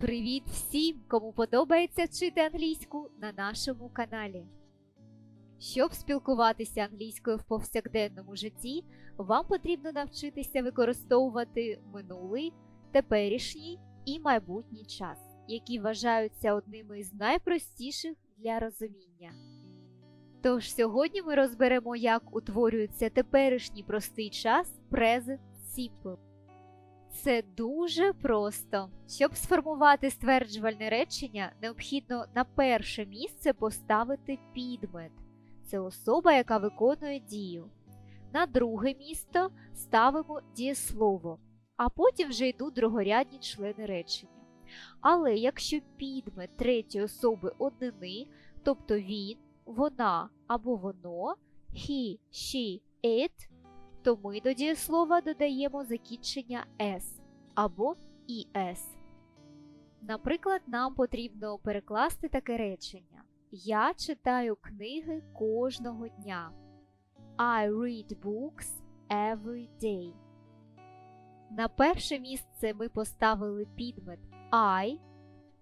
Привіт всім, кому подобається вчити англійську на нашому каналі. Щоб спілкуватися англійською в повсякденному житті, вам потрібно навчитися використовувати минулий, теперішній і майбутній час, які вважаються одними із найпростіших для розуміння. Тож сьогодні ми розберемо, як утворюється теперішній простий час Present Simple. Це дуже просто. Щоб сформувати стверджувальне речення, необхідно на перше місце поставити підмет. Це особа, яка виконує дію. На друге місто ставимо дієслово, а потім вже йдуть другорядні члени речення. Але якщо підмет третьої особи однини, тобто він, вона або воно, he, she, it, то ми до дієслова додаємо закінчення s або es. Наприклад, нам потрібно перекласти таке речення. Я читаю книги кожного дня. I read books every day. На перше місце ми поставили підмет I,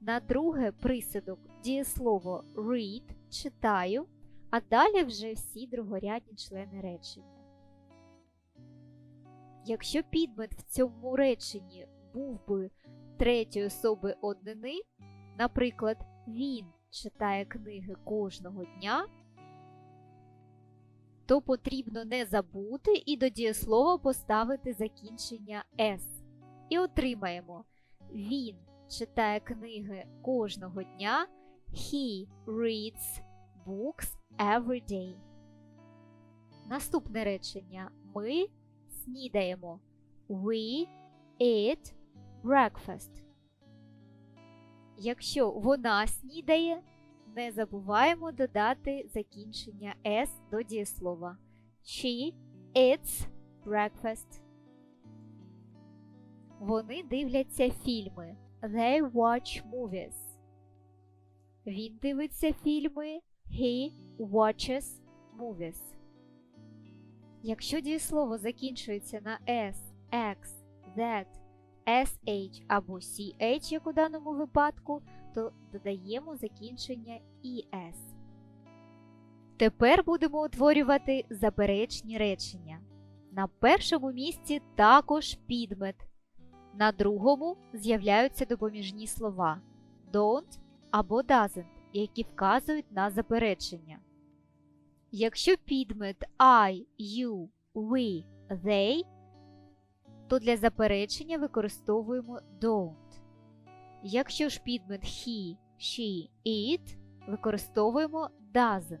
на друге присудок дієслово read читаю, а далі вже всі другорядні члени речення. Якщо підмет в цьому реченні був би третьої особи однини, наприклад, він читає книги кожного дня, то потрібно не забути і до дієслова поставити закінчення S. І отримаємо він читає книги кожного дня. He reads books every day. Наступне речення ми снідаємо. We eat breakfast. Якщо вона снідає, не забуваємо додати закінчення S до дієслова. She eats breakfast. Вони дивляться фільми. They watch movies. Він дивиться фільми. He watches movies. Якщо дієслово закінчується на S, X, Z, SH або CH, як у даному випадку, то додаємо закінчення ES. Тепер будемо утворювати заперечні речення. На першому місці також підмет. На другому з'являються допоміжні слова don't або doesn't, які вказують на заперечення. Якщо підмет I, you, we, they, то для заперечення використовуємо don't. Якщо ж підмет he, she, it, використовуємо doesn't.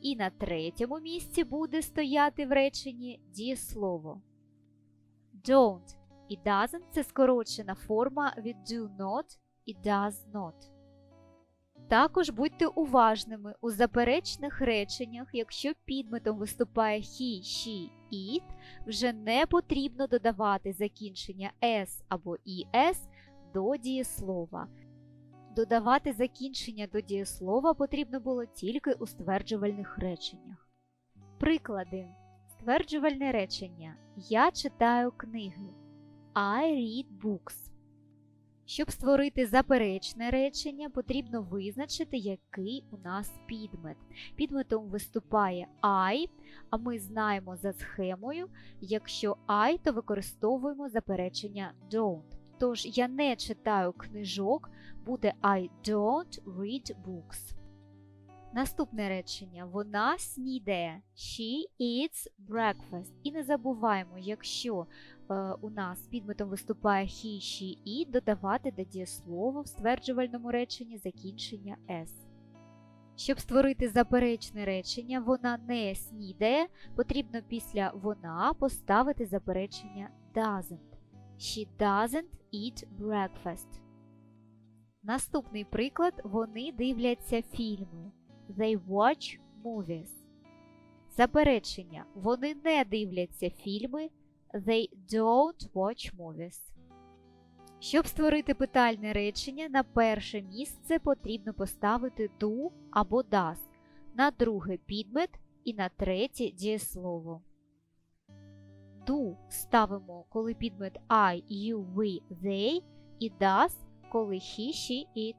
І на третьому місці буде стояти в реченні дієслово. Don't і doesn't це скорочена форма від do not і does not. Також будьте уважними у заперечних реченнях, якщо підметом виступає he, she, it, вже не потрібно додавати закінчення s або es до дієслова. Додавати закінчення до дієслова потрібно було тільки у стверджувальних реченнях. Приклади. Стверджувальне речення. Я читаю книги. I read books. Щоб створити заперечне речення, потрібно визначити, який у нас підмет. Підметом виступає I, а ми знаємо за схемою, якщо I, то використовуємо заперечення don't. Тож я не читаю книжок, буде I don't read books. Наступне речення. Вона снідає. She eats breakfast. І не забуваємо, якщо у нас підметом виступає he, she, it, додавати до дієслова в стверджувальному реченні закінчення s. Щоб створити заперечне речення, вона не снідає, потрібно після вона поставити заперечення doesn't. She doesn't eat breakfast. Наступний приклад вони дивляться фільми. They watch movies. Заперечення. Вони не дивляться фільми. They don't watch movies. Щоб створити питальне речення, на перше місце потрібно поставити do або does, на друге підмет і на третє дієслово. Do ставимо, коли підмет I, you, we, they, і does, коли he, she, it.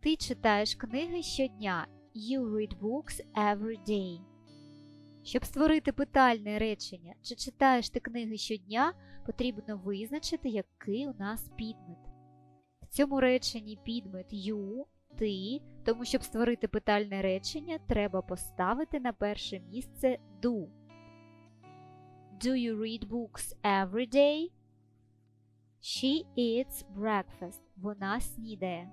Ти читаєш книги щодня. You read books every day. Щоб створити питальне речення, чи читаєш ти книги щодня, потрібно визначити, який у нас підмет. В цьому реченні підмет you, ти, тому щоб створити питальне речення, треба поставити на перше місце do. Do you read books every day? She eats breakfast. Вона снідає.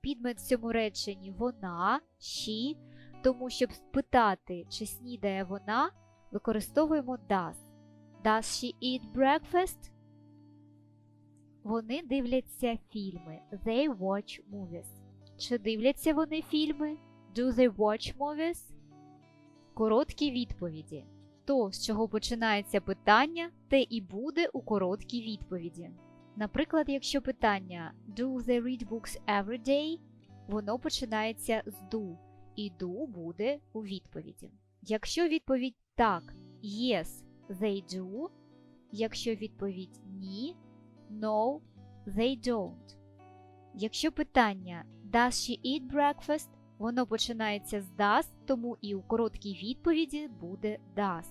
Підмет в цьому реченні вона, she, тому щоб спитати, чи снідає вона, використовуємо does. Does she eat breakfast? Вони дивляться фільми. They watch movies. Чи дивляться вони фільми? Do they watch movies? Короткі відповіді. То, з чого починається питання, те і буде у короткій відповіді. Наприклад, якщо питання Do they read books every day? Воно починається з do, і do буде у відповіді. Якщо відповідь так, yes, they do. Якщо відповідь ні, no, they don't. Якщо питання Does she eat breakfast? Воно починається з does, тому і у короткій відповіді буде does.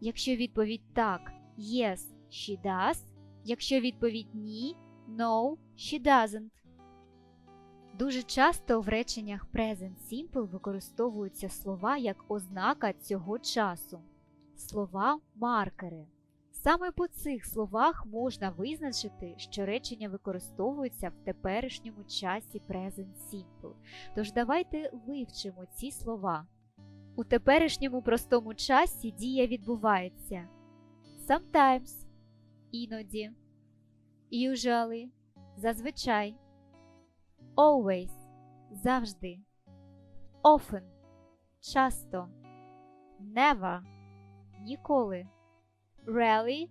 Якщо відповідь так, yes, she does. Якщо відповідь ні, no, she doesn't. Дуже часто в реченнях Present Simple використовуються слова як ознака цього часу. Слова маркери. Саме по цих словах можна визначити, що речення використовуються в теперішньому часі Present Simple. Тож давайте вивчимо ці слова. У теперішньому простому часі дія відбувається sometimes іноді, usually зазвичай, always завжди, often часто, never ніколи, rarely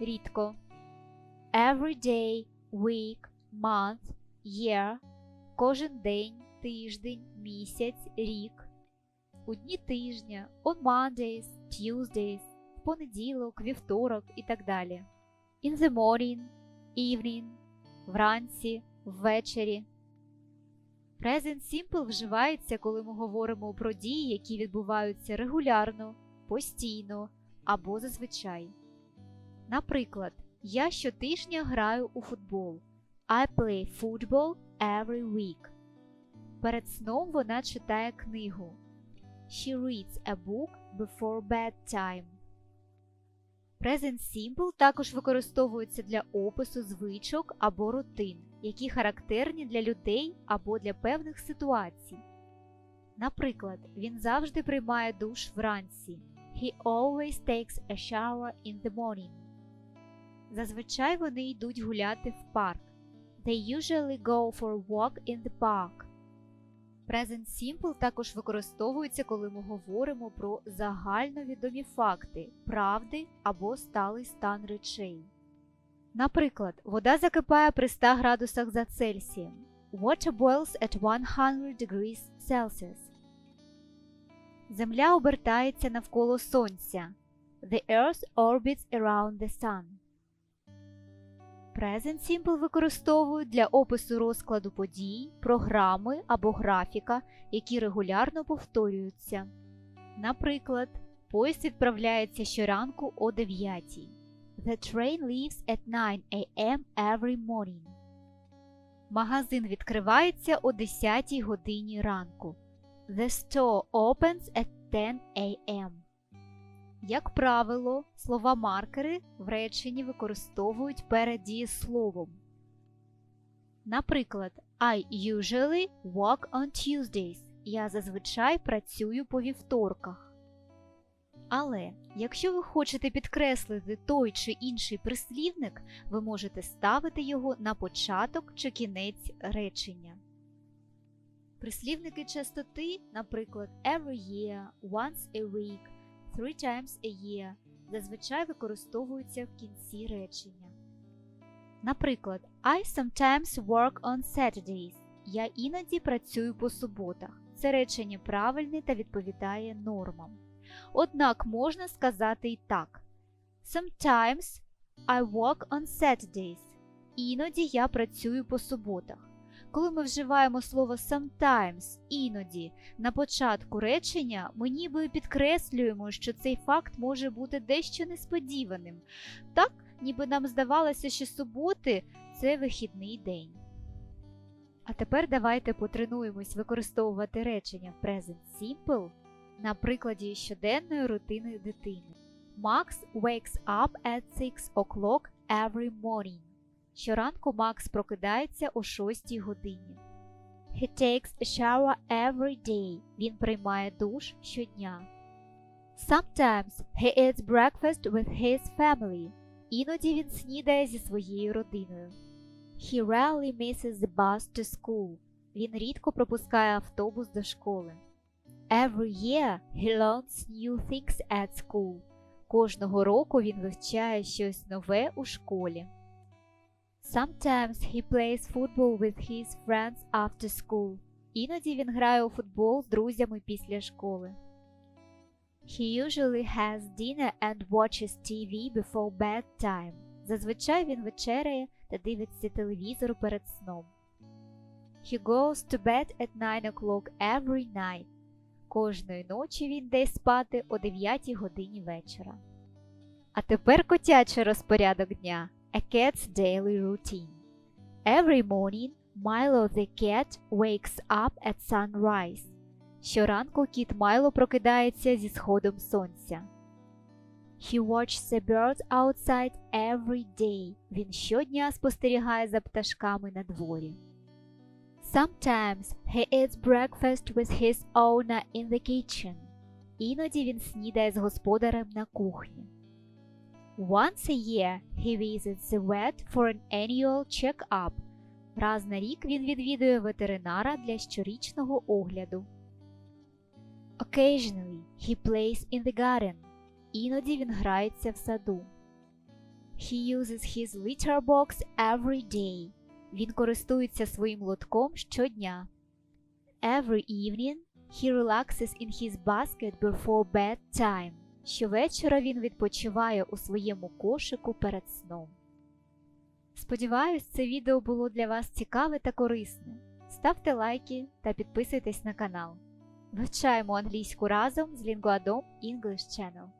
рідко, every day, week, month, year. Кожен день, тиждень, місяць, рік, у дні тижня, on Mondays, Tuesdays, в понеділок, вівторок і так далі. In the morning, evening, вранці, ввечері. Present Simple вживається, коли ми говоримо про дії, які відбуваються регулярно, постійно або зазвичай. Наприклад, я щотижня граю у футбол. I play football every week. Перед сном вона читає книгу. She reads a book before bedtime. Present Simple також використовується для опису звичок або рутин, які характерні для людей або для певних ситуацій. Наприклад, він завжди приймає душ вранці. He always takes a shower in the morning. Зазвичай вони йдуть гуляти в парк. They usually go for a walk in the park. Present Simple також використовується, коли ми говоримо про загальновідомі факти, правди або сталий стан речей. Наприклад, вода закипає при 100 градусах за Цельсієм. Water boils at 100 degrees Celsius. Земля обертається навколо Сонця. The Earth orbits around the Sun. Present Simple використовують для опису розкладу подій, програми або графіка, які регулярно повторюються. Наприклад, поїзд відправляється щоранку о 9. The train leaves at 9 a.m. every morning. Магазин відкривається о 10 годині ранку. The store opens at 10 a.m. Як правило, слова маркери в реченні використовують перед дієсловом. Наприклад, I usually work on Tuesdays. Я зазвичай працюю по вівторках. Але якщо ви хочете підкреслити той чи інший прислівник, ви можете ставити його на початок чи кінець речення. Прислівники частоти, наприклад, every year, once a week, three times a year, зазвичай використовуються в кінці речення. Наприклад, I sometimes work on Saturdays. Я іноді працюю по суботах. Це речення правильне та відповідає нормам. Однак можна сказати і так: Sometimes I work on Saturdays. Іноді я працюю по суботах. Коли ми вживаємо слово sometimes, іноді на початку речення, ми ніби підкреслюємо, що цей факт може бути дещо несподіваним. Так, ніби нам здавалося, що суботи це вихідний день. А тепер давайте потренуємось використовувати речення в Present Simple на прикладі щоденної рутини дитини. Max wakes up at 6 o'clock every morning. Щоранку Макс прокидається о 6 годині. He takes a shower every day. Він приймає душ щодня. Sometimes he eats breakfast with his family. Іноді він снідає зі своєю родиною. He rarely misses the bus to school. Він рідко пропускає автобус до школи. Every year he learns new things at school. Кожного року він вивчає щось нове у школі. Sometimes he plays football with his friends after school. Іноді він грає у футбол з друзями після школи. He usually has dinner and watches TV before bedtime. Зазвичай він вечеряє та дивиться телевізор перед сном. He goes to bed at 9 o'clock every night. Кожної ночі він йде спати о 9 годині вечора. А тепер котячий розпорядок дня. A cat's daily routine. Every morning, Milo the cat wakes up at sunrise. Щоранку кіт Майло прокидається зі сходом сонця. He watches the birds outside every day. Він щодня спостерігає за пташками на дворі. Sometimes he eats breakfast with his owner in the kitchen. Іноді він снідає з господарем на кухні. Once a year he visits the vet for an annual check-up. Раз на рік він відвідує ветеринара для щорічного огляду. Occasionally he plays in the garden. Іноді він грається в саду. He uses his litter box every day. Він користується своїм лотком щодня. Every evening he relaxes in his basket before bedtime. Щовечора він відпочиває у своєму кошику перед сном. Сподіваюсь, це відео було для вас цікаве та корисне. Ставте лайки та підписуйтесь на канал. Вивчаємо англійську разом з Linguadom English Channel.